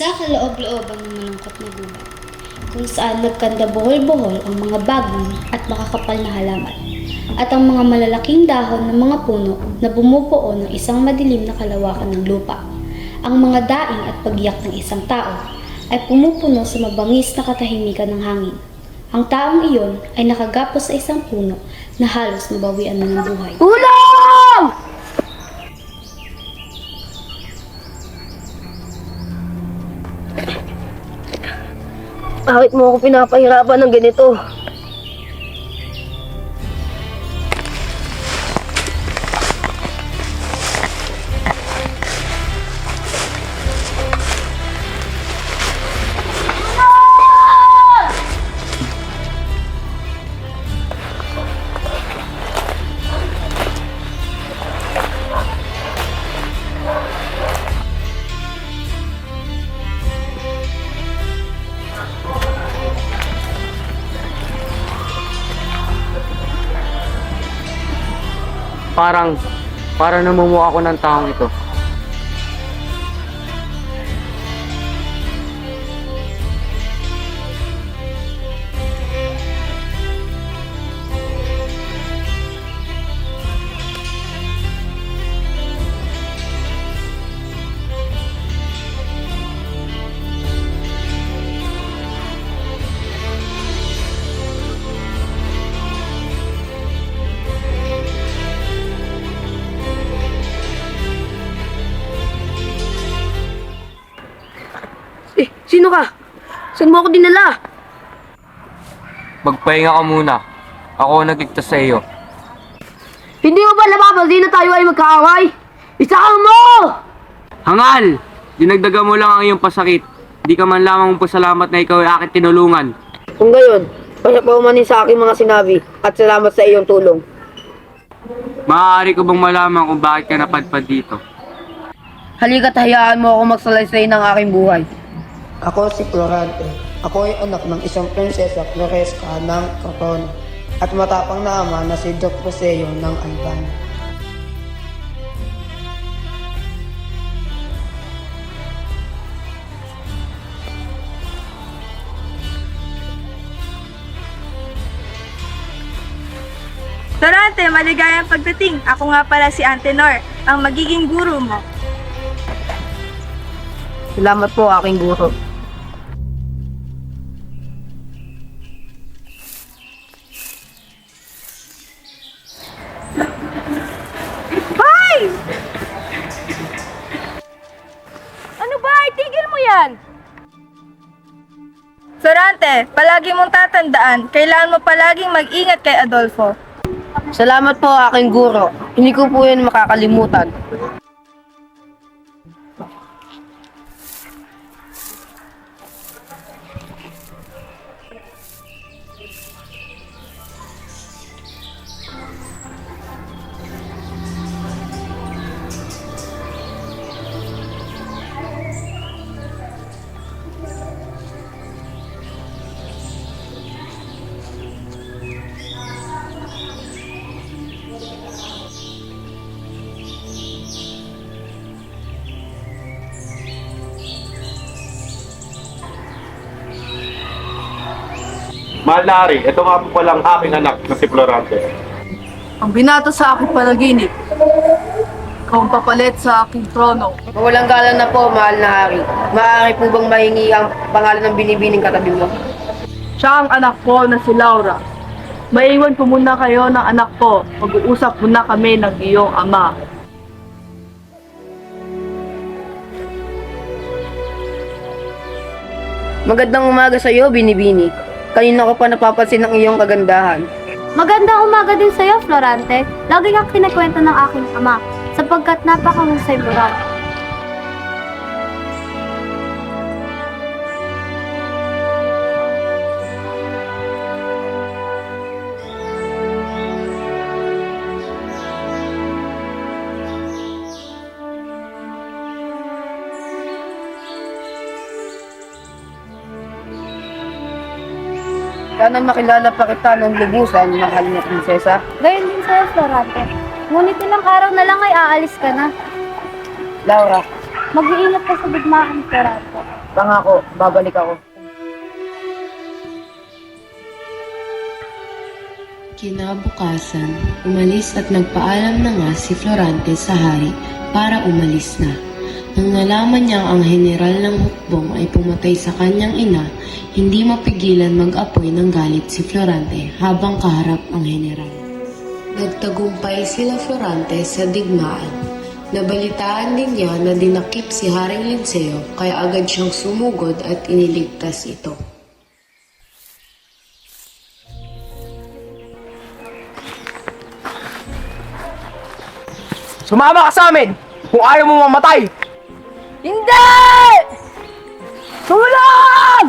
Sa kaloob-looban ng malungkot na gubat, kung saan nagkanda buhol-buhol ang mga bagong at makakapal na halaman, at ang mga malalaking dahon ng mga puno na bumubuo ng isang madilim na kalawakan ng lupa. Ang mga daing at pagyak ng isang tao ay pumupuno sa mabangis na katahimikan ng hangin. Ang taong iyon ay nakagapos sa isang puno na halos nabawian na ng buhay. Tulong! Bakit mo ako pinapahirapan ng ganito? Parang, para namumuha ako ng taong ito. Sino ka? Saan mo ako dinala? Magpahinga ka muna. Ako ang nagligtas sa iyo. Hindi mo ba napapaldi na tayo ay magkaaway? Isakang mo! Hangal! Dinagdagan mo lang ang iyong pasakit. Di ka man lamang pasalamat na ikaw ay aking tinulungan. Kung gayon, pasya pa umanin sa aking mga sinabi at salamat sa iyong tulong. Maaari ko bang malaman kung bakit ka napadpad dito? Halika't hayaan mo ako magsalaysay ng aking buhay. Ako si Florante. Ako ay anak ng isang prinsesa Floresca ng Capone at matapang na ama na si Doc Roseo ng Alban. Dorante, maligayang pagdating. Ako nga pala si Antenor, ang magiging guru mo. Salamat po aking guro. Palagi mong tatandaan, kailangan mo palaging mag-ingat kay Adolfo. Salamat po aking guro. Hindi ko po yan makakalimutan. Mahal na Ari, ito nga po palang aking anak na si Florante. Ang binato sa aking panaginip. Ikaw ang papalit sa aking trono. Walang galang na po, mahal na hari. Maaari po bang mahingi ang pangalan ng binibining katabi mo? Siya ang anak ko na si Laura. Maiwan ko muna kayo ng anak ko. Mag-uusap muna kami ng iyong ama. Magandang umaga sa iyo, Binibini. Kanina ko pa napapansin ang iyong kagandahan. Magandang umaga din sa iyo, Florante. Lagi kang kinakwento ng aking ama, sapagkat napakahusay mo raw. Sana makilala pa kita ng lubusan, mahal na prinsesa. Gayon din sa iyo, Florante. Ngunit ilang araw na lang ay aalis ka na. Laura, Mag-iingat ka sa digmaan, Florante. Pangako, babalik ako. Kinabukasan, umalis at nagpaalam na nga si Florante sa hari para umalis na. Nang nalaman niyang ang general ng hukbong ay pumatay sa kanyang ina, hindi mapigilan mag-apoy ng galit si Florante habang kaharap ang general. Nagtagumpay sila Florante sa digmaan. Nabalitaan din niya na dinakip si Haring Linceo kaya agad siyang sumugod at iniligtas ito. Sumama ka sa amin kung ayaw mo mamatay! Hindi! Tulong!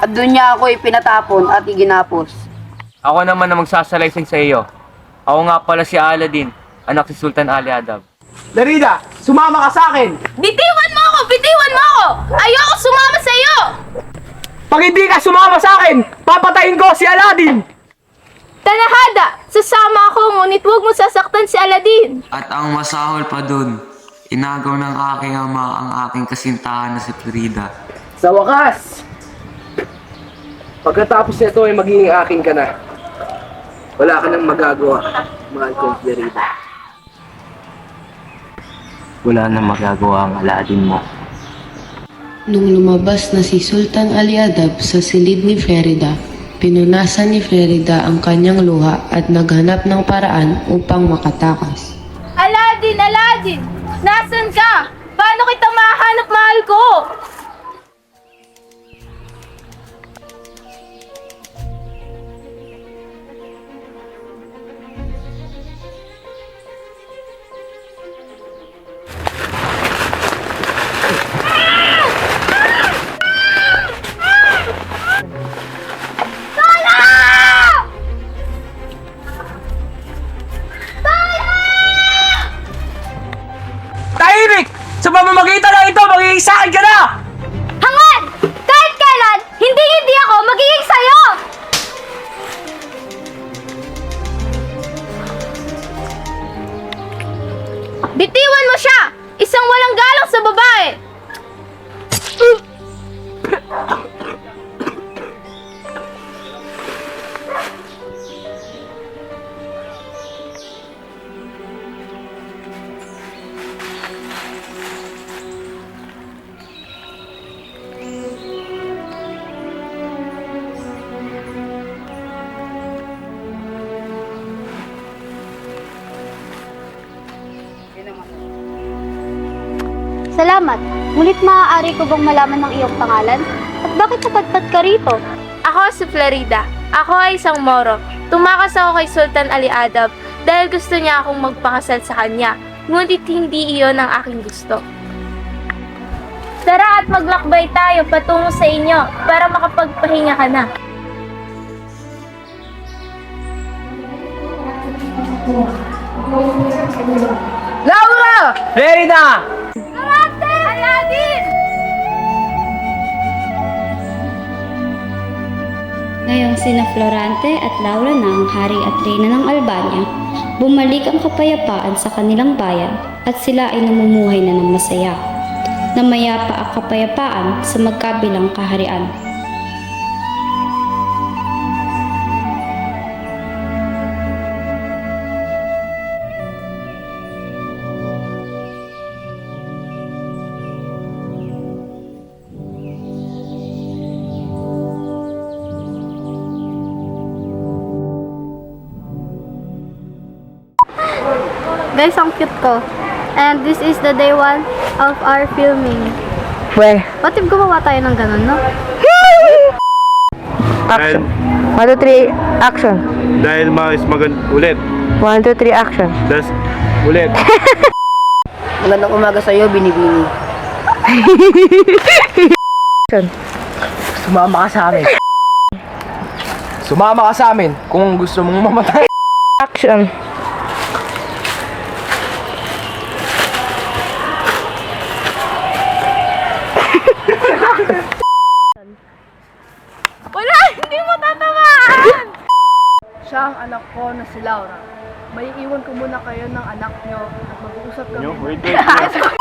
At doon niya ako ipinatapon at iginapos. Ako naman ang magsasalaysay sa iyo. Ako nga pala si Aladdin, anak si Sultan Ali Adab. Darida, sumama ka sa akin! Bitiwan mo ako! Bitiwan mo ako! Ayoko sumama sa iyo! Pag hindi ka sumama sa akin, papatayin ko si Aladdin! Tanahada! Sasama ako, ngunit huwag mo sasaktan si Aladdin! At ang masahol pa dun, inagaw ng aking ama ang aking kasintahan na si Florida. Sa wakas, pagkatapos nito ay magiging akin ka na. Wala ka nang magagawa, mahal kong Florida. Wala na magagawa ang Aladdin mo. Nung lumabas na si Sultan Ali Adab sa silid ni Ferida, pinunasan ni Ferida ang kanyang luha at naghanap ng paraan upang makatakas. Aladdin! Aladdin! Nasaan ka? Paano kita mahanap mahal ko? Bitiwan mo siya! Isang walang galang sa babae! Ngunit maaari ko bang malaman ng iyong pangalan? At bakit napadpad ka rito? Ako si Florida. Ako ay isang Moro. Tumakas ako kay Sultan Ali Adab dahil gusto niya akong magpakasal sa kanya. Ngunit hindi iyon ang aking gusto. Tara at maglakbay tayo patungo sa inyo para makapagpahinga ka na. Laura! Verida! Aladdin! Ngayong sina Florante at Laura na ang hari at reyna ng Albania, bumalik ang kapayapaan sa kanilang bayan at sila ay namumuhay na ng masaya. Namayapa ang kapayapaan sa magkabilang kaharian. Guys, ang cute ko. And this is the day one of our filming. Pwe. What if gumawa tayo ng ganun, no? Dahil, 1, 2, 3, action. dahil mas magand ulit. 1, 2, 3, action. Das, ulit. Magandang umaga sa'yo, Binibini. Sumama ka sa amin. Sumama ka sa amin kung gusto mong mamatay. Action. Wala! Hindi mo tatamaan! Siya ang anak ko na si Laura. May iwan ko muna kayo ng anak niyo at mag-uusap kami. Nyo, wait, wait.